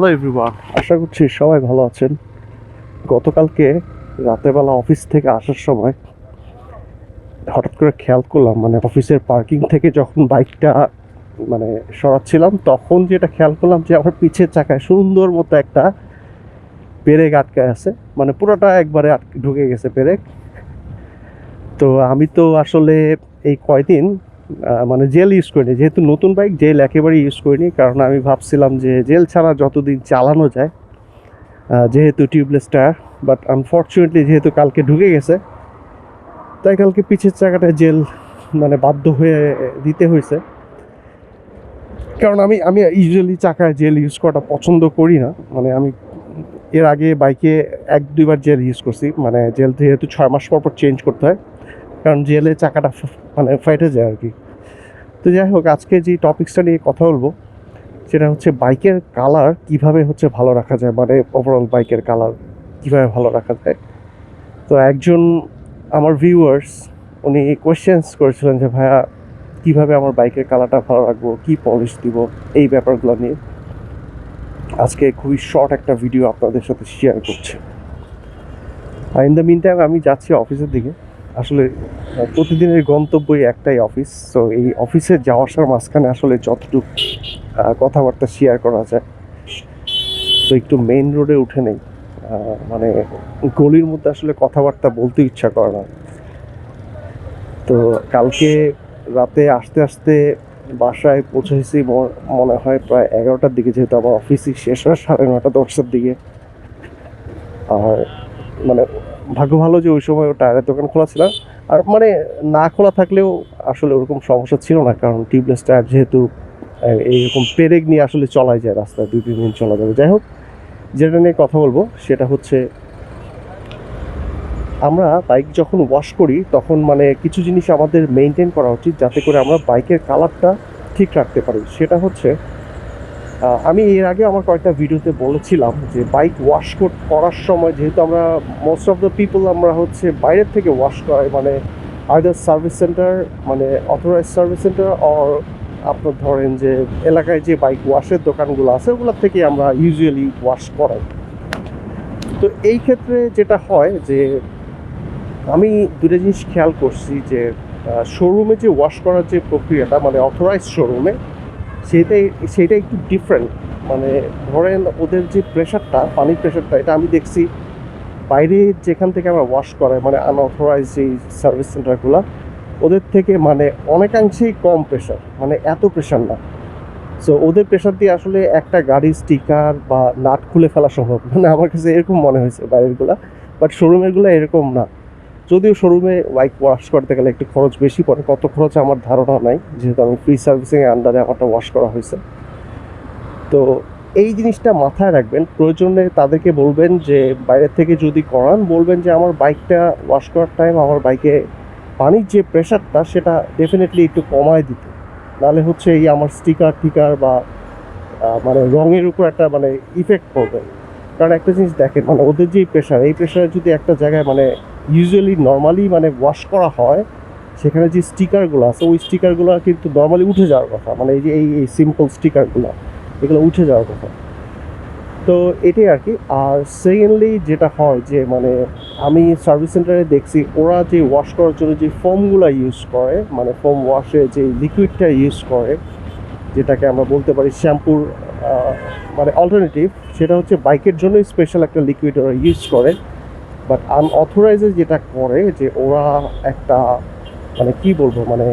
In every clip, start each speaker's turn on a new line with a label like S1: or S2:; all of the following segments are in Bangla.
S1: হ্যালো এভরিওয়ান আশা করছি সবাই ভালো আছেন। গতকালকে রাতেরবেলা অফিস থেকে আসার সময় হঠাৎ করে খেয়াল করলাম মানে অফিসের পার্কিং থেকে যখন বাইকটা মানে সরাচ্ছিলাম, তখন যেটা খেয়াল করলাম যে আমার পিছের চাকায় সুন্দর মতো একটা পেরেক আটকায় আছে। মানে পুরোটা একবারে আটকে ঢুকে গেছে পেরেক তো আমি তো আসলে এই কয়দিন মানে জেল ইউজ করিনি। যেহেতু নতুন বাইক জেল একেবারে ইউজ করিনি। কারণ আমি ভাবছিলাম যে জেল ছাড়া যতদিন চালানো যায় যেহেতু টিউবলেস টায়ার বাট আনফর্চুনেটলি যেহেতু কালকে ঢুকে গেছে, তাই কালকে পিছের চাকাটা জেল মানে বাধ্য হয়ে দিতে হয়েছে। কারণ আমি আমি ইউজুয়ালি চাকায় জেল ইউজ করাটা পছন্দ করি না। মানে আমি এর আগে বাইকে এক, দুইবার জেল ইউজ করছি। মানে জেল যেহেতু ছয় মাস পর পর চেঞ্জ করতে হয়, কারণ জেলে চাকাটা মানে ফাইটে যায় আর কি। তো যাই হোক, আজকে যে টপিক্সটা নিয়ে কথা বলব, সেটা হচ্ছে বাইকের কালার কীভাবে হচ্ছে ভালো রাখা যায় মানে ওভারঅল বাইকের কালার কীভাবে ভালো রাখা যায়। তো একজন আমার ভিউয়ার্স উনি কোয়েশ্চেন্স করেছিলেন যে, ভাইয়া, কীভাবে আমার বাইকের কালারটা ভালো রাখব? কি পলিশ দিব? এই ব্যাপারগুলো নিয়ে। আজকে খুবই শর্ট একটা ভিডিও আপনাদের সাথে শেয়ার করছি। আর ইন দ্য মিন টাইম আমি যাচ্ছি অফিসের দিকে। আসলে প্রতিদিনের গন্তব্যই একটাই অফিস তো এই অফিসে যাওয়া আসার মাঝখানে আসলে যতটুকু কথাবার্তা শেয়ার করা যায়, তো একটু মেইন রোডে উঠে নেই। মানে গলির মধ্যে আসলে কথাবার্তা বলতে ইচ্ছা করে না। তো কালকে রাতে আস্তে আস্তে বাসায় পৌঁছেছি মনে হয় প্রায় এগারোটার দিকে, যেহেতু আমার অফিসই শেষ হয় সাড়ে নটা দশটার দিকে। আর মানে ভাগ্য ভালো যে ওই সময় টায়ারের দোকান খোলা ছিল। আর মানে না খোলা থাকলেও আসলে ওরকম সমস্যা ছিল না, কারণ টিউবলেস টায়ার যেহেতু এইরকম পেরেক নিয়ে আসলে চলাই যায় রাস্তায়, দুই, তিন দিন চলা যাবে। যাই হোক, যেটা নিয়ে কথা বলব সেটা হচ্ছে, আমরা বাইক যখন ওয়াশ করি তখন মানে কিছু জিনিস আমাদের মেনটেন করা উচিত যাতে করে আমরা বাইকের কালারটা ঠিক রাখতে পারি। সেটা হচ্ছে আমি এর আগে আমার কয়েকটা ভিডিওতে বলেছিলাম যে বাইক ওয়াশ করার সময় যেহেতু আমরা মোস্ট অফ দ্য পিপল আমরা হচ্ছে বাইরের থেকে ওয়াশ করাই মানে আইদার সার্ভিস সেন্টার মানে অথরাইজ সার্ভিস সেন্টার অর আপনার ধরেন যে এলাকায় যে বাইক ওয়াশের দোকানগুলো আছে, ওগুলোর থেকে আমরা ইউজুয়ালি ওয়াশ করাই। তো এই ক্ষেত্রে যেটা হয় যে আমি দুটো জিনিস খেয়াল করছি যে শোরুমে যে ওয়াশ করার যে প্রক্রিয়াটা মানে অথরাইজ শোরুমে সেটাই, সেটা একটু ডিফারেন্ট মানে ধরেন ওদের যে প্রেশারটা পানির প্রেশারটা এটা আমি দেখছি বাইরে যেখান থেকে আমরা ওয়াশ করাই মানে আনঅথরাইজ যেই সার্ভিস সেন্টারগুলো ওদের থেকে মানে অনেকাংশেই কম প্রেশার মানে এত প্রেশার না। সো ওদের প্রেশার দিয়ে আসলে একটা গাড়ির স্টিকার বা নাট খুলে ফেলা সম্ভব। মানে আমার কাছে এরকম মনে হয়েছে বাইরেরগুলা বাট শোরুমেরগুলো এরকম না। যদিও শোরুমে বাইক ওয়াশ করতে গেলে একটু খরচ বেশি পড়ে কত খরচ আমার ধারণা নাই, যেহেতু আমি ফ্রি সার্ভিসিংয়ের আন্ডারে আমারটা ওয়াশ করা হয়েছে। তো এই জিনিসটা মাথায় রাখবেন, প্রয়োজনে তাদেরকে বলবেন যে বাইরের থেকে যদি করান, বলবেন যে, আমার বাইকটা ওয়াশ করার টাইম আমার বাইকে পানির যে প্রেশারটা সেটা ডেফিনেটলি একটু কমায় দিতে। নাহলে হচ্ছে এই আমার স্টিকার টিকার বা মানে রঙের উপর একটা মানে ইফেক্ট পড়বে। কারণ একটা জিনিস দেখেন মানে ওদের যে প্রেশার এই প্রেশারে যদি একটা জায়গায় মানে ইউজুয়ালি নর্মালি মানে ওয়াশ করা হয়, সেখানে যে স্টিকারগুলো আছে, ওই স্টিকারগুলো কিন্তু নর্মালি উঠে যাওয়ার কথা। মানে এই যে এই এই সিম্পল স্টিকারগুলো এগুলো উঠে যাওয়ার কথা। তো এটাই আর কি। আর সেকেন্ডলি যেটা হয় যে মানে আমি সার্ভিস সেন্টারে দেখছি, ওরা যে ওয়াশ করার জন্য যে ফোমগুলো ইউজ করে মানে ফোম ওয়াশে যে লিকুইডটা ইউজ করে, যেটাকে আমরা বলতে পারি শ্যাম্পুর মানে অল্টারনেটিভ সেটা হচ্ছে বাইকের জন্য স্পেশাল একটা লিকুইড ওরা ইউজ করে। বাট আনঅথরাইজে যেটা করে যে ওরা একটা মানে কি বলব মানে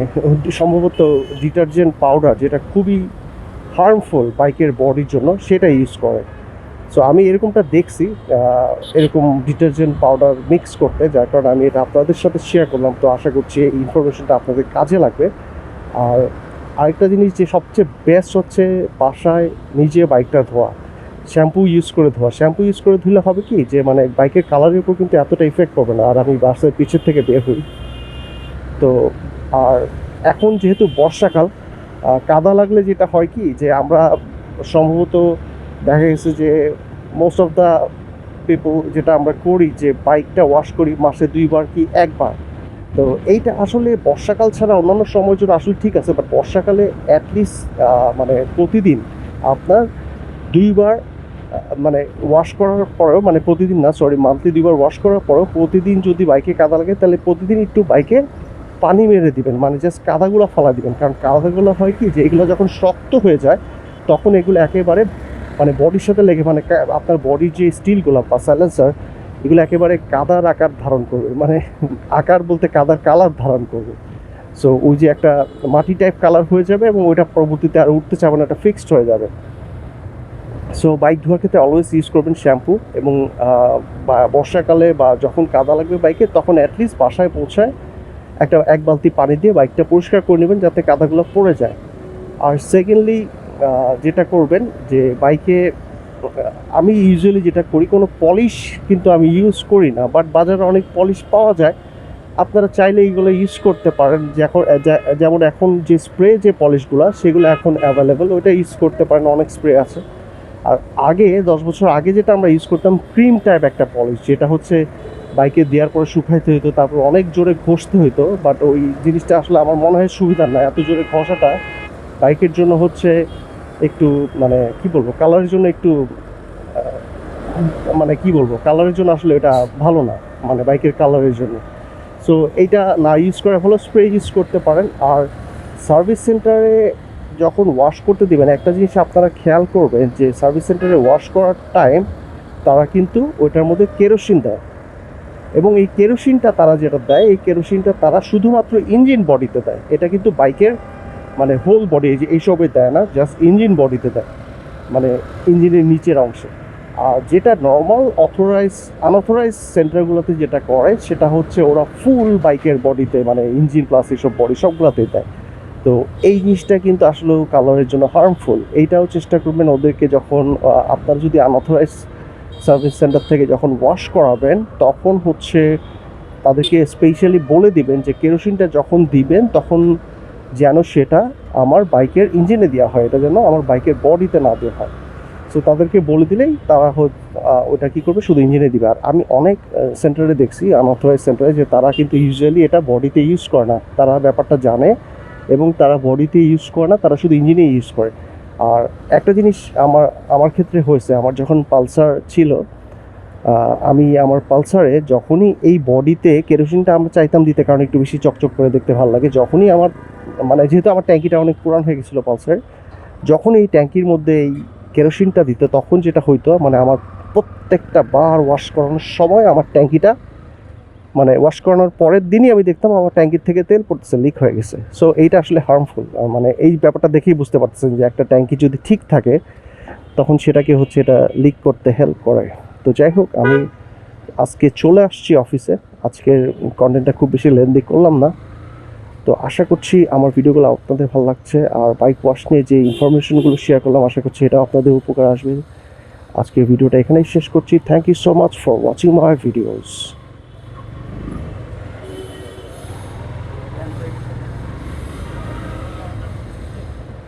S1: সম্ভবত ডিটারজেন্ট পাউডার যেটা খুবই হার্মফুল বাইকের বডির জন্য সেটা ইউজ করে। সো আমি এরকমটা দেখছি এরকম ডিটারজেন্ট পাউডার মিক্স করতে, যার কারণে আমি এটা আপনাদের সাথে শেয়ার করলাম। তো আশা করছি এই ইনফরমেশনটা আপনাদের কাজে লাগবে। আর আরেকটা জিনিস যে সবচেয়ে বেস্ট হচ্ছে বাসায় নিজে বাইকটা ধোয়া। শ্যাম্পু ইউজ করে ধোয়া। শ্যাম্পু ইউজ করে ধুলে হবে কি যে মানে বাইকের কালারের উপর কিন্তু এতটা ইফেক্ট পড়বে না। আর আমি বাসের পিছের থেকে বের হই। তো, আর এখন যেহেতু বর্ষাকাল কাদা লাগলে যেটা হয় কি যে, আমরা সম্ভবত দেখা গেছে যে মোস্ট অফ দ্য পিপল যেটা আমরা করি যে বাইকটা ওয়াশ করি মাসে দুইবার কি একবার। তো, এইটা আসলে বর্ষাকাল ছাড়া অন্যান্য সময়ের জন্য আসলে ঠিক আছে বাট বর্ষাকালে অ্যাটলিস্ট মানে প্রতিদিন আপনার দুইবার মানে ওয়াশ করার পরেও মানে প্রতিদিন না সরি মান্থলি দুইবার ওয়াশ করার পরেও প্রতিদিন যদি বাইকে কাদা লাগে, তাহলে প্রতিদিন একটু বাইকে পানি মেরে দিবেন মানে জাস্ট কাদাগুলো ফালা দিবেন। কারণ কাদাগুলো হয় কি, যে এগুলো যখন শক্ত হয়ে যায়, তখন এগুলো একেবারে মানে বডির সাথে লেগে মানে আপনার বডির যে স্টিলগুলো বা সাইলেন্সার এগুলো একেবারে কাদার আকার ধারণ করবে মানে আকার বলতে কাদার কালার ধারণ করবে। সো ওই যে একটা মাটি টাইপ কালার হয়ে যাবে এবং ওইটা পরবর্তীতে আর উঠতে চাবে না এটা ফিক্সড হয়ে যাবে। সো বাইক ধোয়ার ক্ষেত্রে অলওয়েজ ইউজ করবেন শ্যাম্পু এবং বর্ষাকালে বা যখন কাদা লাগবে বাইকে তখন অ্যাটলিস্ট বাসায় পৌঁছায় একটা, এক বালতি পানি দিয়ে বাইকটা পরিষ্কার করে নেবেন যাতে কাদাগুলো পড়ে যায়। আর সেকেন্ডলি যেটা করবেন যে বাইকে আমি ইউজুয়ালি যেটা করি, কোনো পলিশ কিন্তু আমি ইউজ করি না বাট বাজারে অনেক পলিশ পাওয়া যায়। আপনারা চাইলে এইগুলো ইউজ করতে পারেন, যে এখন যেমন এখন যে স্প্রে যে পলিশগুলো সেগুলো এখন অ্যাভেলেবেল ওইটা ইউজ করতে পারেন, অনেক স্প্রে আছে। আর আগে, দশ বছর আগে যেটা আমরা ইউজ করতাম ক্রিম টাইপ একটা পলিশ যেটা হচ্ছে বাইকে দেওয়ার পরে শুকাইতে হতো তারপর অনেক জোরে ঘষতে হতো বাট ওই জিনিসটা আসলে আমার মনে হয় সুবিধা না এত জোরে ঘষাটা বাইকের জন্য হচ্ছে একটু মানে কি বলব কালারের জন্য একটু মানে কি বলব কালারের জন্য আসলে এটা ভালো না মানে বাইকের কালারের জন্য। সো এইটা না ইউজ করার ফলে স্প্রে ইউজ করতে পারেন, আর সার্ভিস সেন্টারে যখন ওয়াশ করতে দিবেন, একটা জিনিস আপনারা খেয়াল করবেন যে সার্ভিস সেন্টারে ওয়াশ করার টাইম তারা কিন্তু ওইটার মধ্যে কেরোসিন দেয়। এবং এই কেরোসিনটা তারা যেটা দেয়, এই কেরোসিনটা তারা শুধুমাত্র ইঞ্জিন বডিতে দেয়। এটা কিন্তু বাইকের মানে হোল বডি যে এইসবে দেয় না জাস্ট ইঞ্জিন বডিতে দেয়। মানে ইঞ্জিনের নিচের অংশে। আর যেটা নর্মাল অথরাইজ আনঅথরাইজ সেন্টারগুলোতে যেটা করে, সেটা হচ্ছে ওরা ফুল বাইকের বডিতে মানে ইঞ্জিন প্লাস এইসব বডি সবগুলোতেই দেয়। তো এই জিনিসটা কিন্তু আসলে কালারের জন্য হার্মফুল এইটাও চেষ্টা করবেন ওদেরকে যখন আপনার যদি আনঅথরাইজ সার্ভিস সেন্টার থেকে যখন ওয়াশ করাবেন, তখন হচ্ছে তাদেরকে স্পেশালি বলে দিবেন যে কেরোসিনটা যখন দিবেন, তখন যেন সেটা আমার বাইকের ইঞ্জিনে দেওয়া হয়। এটা যেন আমার বাইকের বডিতে না দেওয়া হয়। সো তাদেরকে বলে দিলেই তারা ওটা কী করবে? শুধু ইঞ্জিনে দিবে। আর আমি অনেক সেন্টারে দেখছি আনঅথরাইজ সেন্টারে যে তারা কিন্তু ইউজুয়ালি এটা বডিতে ইউজ করে না। তারা ব্যাপারটা জানে এবং তারা বডিতে ইউজ করে না, তারা শুধু ইঞ্জিনে ইউজ করে। আর একটা জিনিস আমার আমার ক্ষেত্রে হয়েছে, আমার যখন পালসার ছিল আমি আমার পালসারে যখনই এই বডিতে কেরোসিনটা আমরা চাইতাম দিতে, কারণ একটু বেশি চকচক করে দেখতে ভালো লাগে, যখনই আমার মানে যেহেতু আমার ট্যাঙ্কিটা অনেক পুরান হয়ে গেছিল পালসারের, যখন এই ট্যাঙ্কির মধ্যে এই কেরোসিনটা দিত, তখন যেটা হইতো মানে আমার প্রত্যেকটা বার ওয়াশ করানোর সময় আমার ট্যাঙ্কিটা মানে ওয়াশ করানোর পরের দিনই আমি দেখতাম আমার ট্যাঙ্কির থেকে তেল পড়তেছে লিক হয়ে গেছে। সো এইটা আসলে হার্মফুল মানে এই ব্যাপারটা দেখেই বুঝতে পারতেছেন যে একটা ট্যাঙ্কি যদি ঠিক থাকে, তখন সেটাকে হচ্ছে এটা লিক করতে হেল্প করে। তো যাই হোক, আমি আজকে চলে আসছি অফিসে আজকের কন্টেন্টটা খুব বেশি লেন্দি করলাম না। তো আশা করছি আমার ভিডিওগুলো আপনাদের ভালো লাগছে। আর বাইক ওয়াশ নিয়ে যে ইনফরমেশনগুলো শেয়ার করলাম, আশা করছি এটা আপনাদের উপকার আসবে। আজকের ভিডিওটা এখানেই শেষ করছি। Thank you so much for watching my videos